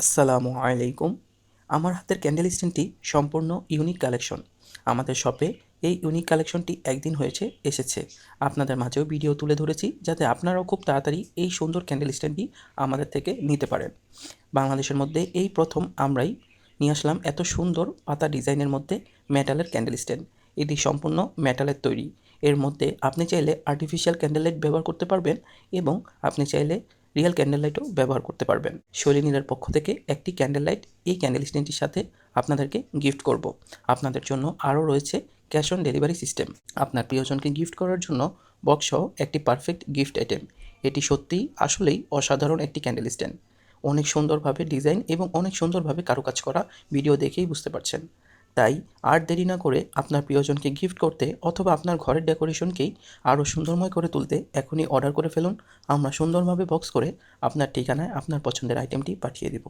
আসসালামু আলাইকুম। আমার হাতের ক্যান্ডেল স্ট্যান্ডটি সম্পূর্ণ ইউনিক কালেকশন আমাদের শপে এই ইউনিক কালেকশনটি একদিন হয়েছে, এসেছে। আপনাদের মাঝেও ভিডিও তুলে ধরেছি, যাতে আপনারাও খুব তাড়াতাড়ি এই সুন্দর ক্যান্ডেল স্ট্যান্ডটি আমাদের থেকে নিতে পারেন। বাংলাদেশের মধ্যে এই প্রথম আমরাই নিয়ে আসলাম এত সুন্দর পাতা ডিজাইনের মধ্যে মেটালের ক্যান্ডেল স্ট্যান্ড এটি সম্পূর্ণ মেটালের তৈরি। এর মধ্যে আপনি চাইলে আর্টিফিশিয়াল ক্যান্ডেল লাইট ব্যবহার করতে পারবেন এবং আপনি চাইলে রিয়েল ক্যান্ডেল লাইটও ব্যবহার করতে পারবেন। শৈলিনীদের পক্ষ থেকে একটি ক্যান্ডেল লাইট এই ক্যান্ডেল স্ট্যান্ডটির সাথে আপনাদেরকে গিফট করব। আপনাদের জন্য আরও রয়েছে ক্যাশ অন ডেলিভারি সিস্টেম। আপনার প্রিয়জনকে গিফট করার জন্য বক্স সহ একটি পারফেক্ট গিফট আইটেম। এটি সত্যিই আসলেই অসাধারণ একটি ক্যান্ডেল স্ট্যান্ড। অনেক সুন্দরভাবে ডিজাইন এবং অনেক সুন্দরভাবে কারুকাজ করা ভিডিও দেখেই বুঝতে পারছেন। তাই আর দেরি না করে আপনার প্রিয়জনকে গিফট করতে অথবা আপনার ঘরের ডেকোরেশনকেই আরও সুন্দরময় করে তুলতে এখনই অর্ডার করে ফেলুন। আমরা সুন্দরভাবে বক্স করে আপনার ঠিকানায় আপনার পছন্দের আইটেমটি পাঠিয়ে দেব।